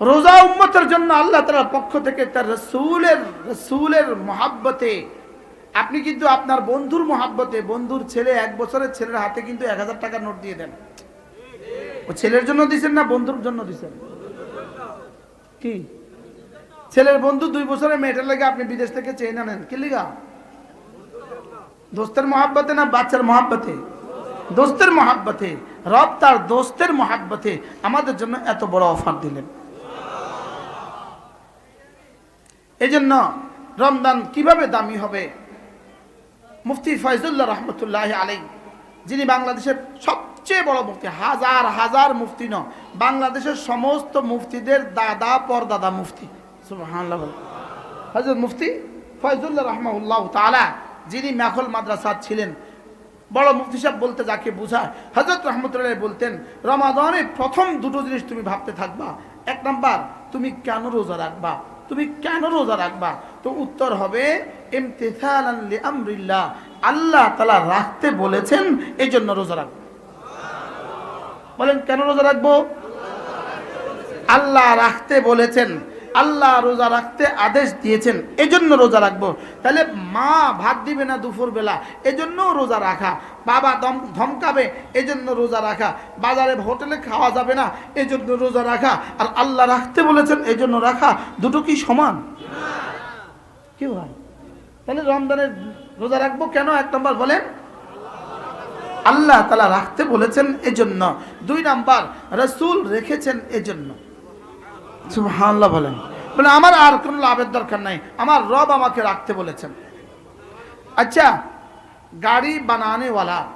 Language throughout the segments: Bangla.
রোজা উম্মতের জন্য আল্লাহ তালার পক্ষ থেকে তার রসুলের রসুলের মহাব্বতে, আপনি কিন্তু আপনার বন্ধুর মহাব্বতে, বন্ধুর ছেলে এক বছরের ছেলের হাতে কিন্তু এক হাজার টাকার নোট দিয়ে দেন। ও ছেলের জন্য দিছেন না বন্ধুর জন্য দিছেন? কি? ছেলের বন্ধু দুই বছরের মেয়েটার লেগে আপনি বিদেশ থেকে চেয়ে নেন কি লিগা? দোস্তের মহাব্বতে না বাচ্চার মহাব্বতে? দোস্তের মহাব্বতে। রব তার দোস্তের মহাব্বতে আমাদের জন্য এত বড় অফার দিলেন। এই জন্য রমজান কীভাবে দামি হবে? মুফতি ফয়জুল্লাহ রহমতুল্লাহ আলাই যিনি বাংলাদেশের সবচেয়ে বড় মুফতি, হাজার হাজার মুফতি ন বাংলাদেশের সমস্ত মুফতিদের দাদা পরদাদা মুফতি। হযরত মুফতি ফয়জুল্লাহ রহমাউল্লাহ তাআলা, যিনি মেখল মাদ্রাসার ছিলেন, বড় মুফতি সাহেব বলতে যাকে বোঝায় হজরত রহমতুল্লাহ বলতেন রমাদানে প্রথম দুটো জিনিস তুমি ভাবতে থাকবা, এক নাম্বার, তুমি কেন রোজা রাখবা? তুমি কেন রোজা রাখবা? তো উত্তর হবে লিআমরিল্লাহ। আল্লাহ তালা রাখতে বলেছেন এই জন্য রোজা রাখব। বলেন, কেন রোজা রাখব? আল্লাহ রাখতে বলেছেন আল্লাহ রোজা রাখতে আদেশ দিয়েছেন, এজন্য রোজা রাখব। তাহলে মা ভাত দিবে না দুপুর বেলা এজন্য রোজা রাখা। বাবা দম ধমকাবে, এজন্য রোজা রাখা। বাজারে হোটেলে খাওয়া যাবে না, এজন্য রোজা রাখা। আর আল্লাহ রাখতে বলেছেন, এজন্য রাখা। দুটো কি সমান? কি ভাই তাহলে রমজানের রোজা রাখব কেন? এক নম্বর বলেন, আল্লাহ তালা রাখতে বলেছেন, এজন্য। দুই নাম্বার, রসুল রেখেছেন, এজন্য। সুবহানাল্লাহ বলেন। বলে, আমার আর কোনো লাভের দরকার নাই। আমার রব আমাকে রাখতে বলেছেন। আচ্ছা গাড়ি বানানেওয়ালা,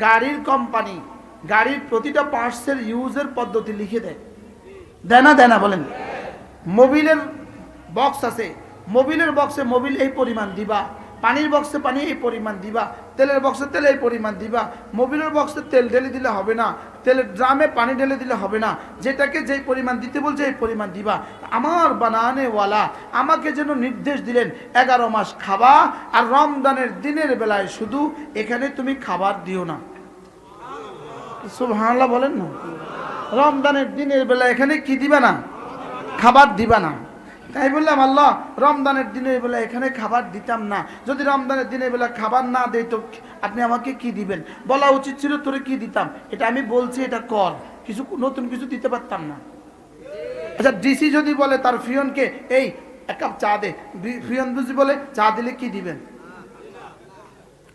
গাড়ির কোম্পানি গাড়ির প্রতিটা পার্টসের ইউজের পদ্ধতি লিখে দেয়। দেয় না, দেয় বলেন। মোবিলের বক্স আছে। মোবিলের বক্সে মোবিল এই পরিমাণ দিবা। পানির বক্সে পানি এই পরিমাণ দিবা, তেলের বক্সে তেল এই পরিমাণ দিবা, মোবিলের বক্সে তেল ঢেলে দিলে হবে না, তেলের ড্রামে পানি ঢেলে দিলে হবে না, যেটাকে যেই পরিমাণ দিতে বলছে এই পরিমাণ দিবা। আমার বানানেওয়ালা আমাকে যেন নির্দেশ দিলেন, এগারো মাস খাবা আর রমদানের দিনের বেলায় শুধু এখানে তুমি খাবার দিও না। সুবহানাল্লাহ বলেন না। রমদানের দিনের বেলা এখানে কি দিবা না? খাবার দিবা না। তাই বললাম, আল্লাহ, রমজানের দিনের বেলা এখানে খাবার দিতাম না। যদি রমদানের দিনের বেলা খাবার না দেয় তো আপনি আমাকে কি দিবেন? বলা উচিত ছিল তোরে কি দিতাম? এটা আমি বলছি, এটা কর। কিছু নতুন কিছু দিতে পারতাম না। আচ্ছা ডিসি যদি বলে তার ফিয়নকে, এই, এক কাপ চা দে। ফিয়ন বুঝি বলে, চা দিলে কি দিবেন?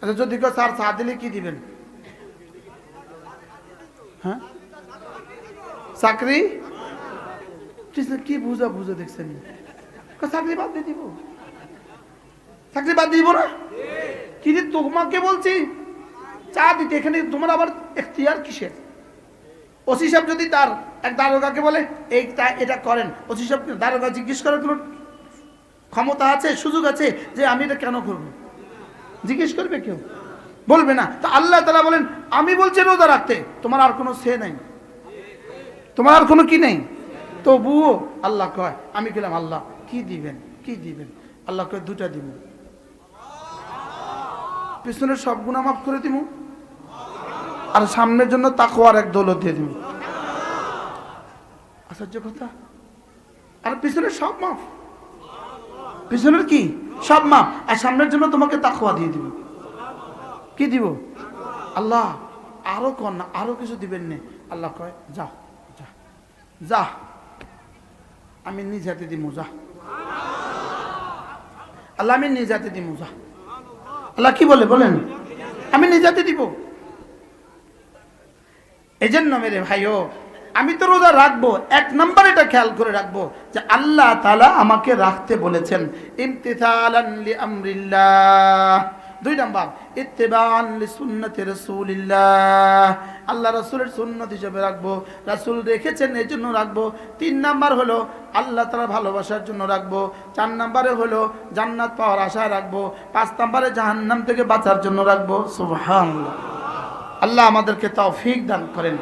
আচ্ছা যদি কেউ স্যার চা দিলে কি দিবেন? হ্যাঁ? চাকরি? কি বুঝা বুঝা দেখছেন? চাকরি বাদ দিয়ে দিব? চাকরি বাদ দিব না? কি তোমাকে বলছি? চা দিতে, এখানে তোমার আবার এখতিয়ার কিসের? ওসি সাহেব যদি তার, এক দারোগাকে বলে এইটা এটা করেন। ওসি সাহেব দারোগা জিজ্ঞেস করার কোনো ক্ষমতা আছে, সুযোগ আছে যে আমি এটা কেন করব? জিজ্ঞেস করবে কেউ? বলবে না। তা আল্লাহ তালা বলেন, আমি বলছি রোজা রাখতে, তোমার আর কোনো সে নাই। তোমার আর কোনো কি নেই? তবুও আল্লাহ কয়, আমি গেলাম আল্লাহ। কি দিবেন? কি দিবেন? আল্লাহ কয় দুটা দিব। পিছনের সব গুণা মাফ করে দিব আর সামনের জন্য তাকওয়ার এক দৌলত দিয়ে দিব আশ্চর্য কথা। আর পিছনের সব মাফ। পিছনের কি? সব মাফ। আর সামনের জন্য তোমাকে তাকওয়া দিয়ে দিব কি দিব? আল্লাহ, আরও কন না আরও কিছু দিবেন নে। আল্লাহ কয়, যা যা যা। আমি নিজ হাতে দিমু, যা। আল্লাহ, আমি নিজাতে দিব যা। আল্লাহ কি বলে, বলেন? আমি নিজাতে দিব। এই জন্য মেরে ভাইও, আমি তো রোজা রাখব, এক নম্বর এটা খেয়াল করে রাখব যে আল্লাহ তালা আমাকে রাখতে বলেছেন, ইমতিসালান লি আমরিল্লাহ। দুই নাম্বার ইত্তেবান সুন্নতি রাসূলিল্লাহ। আল্লাহ রসুলের সুন্নত হিসেবে রাখব, রাসূল রেখেছেন এই জন্য রাখব। তিন নাম্বার হলো আল্লাহ তারা ভালোবাসার জন্য রাখব। চার নাম্বারে হলো জান্নাত পাওয়ার আশায় রাখব। পাঁচ নাম্বারে জাহান্নাম থেকে বাঁচার জন্য রাখব। সুবহানাল্লাহ। আল্লাহ আমাদেরকে তৌফিক দান করেন।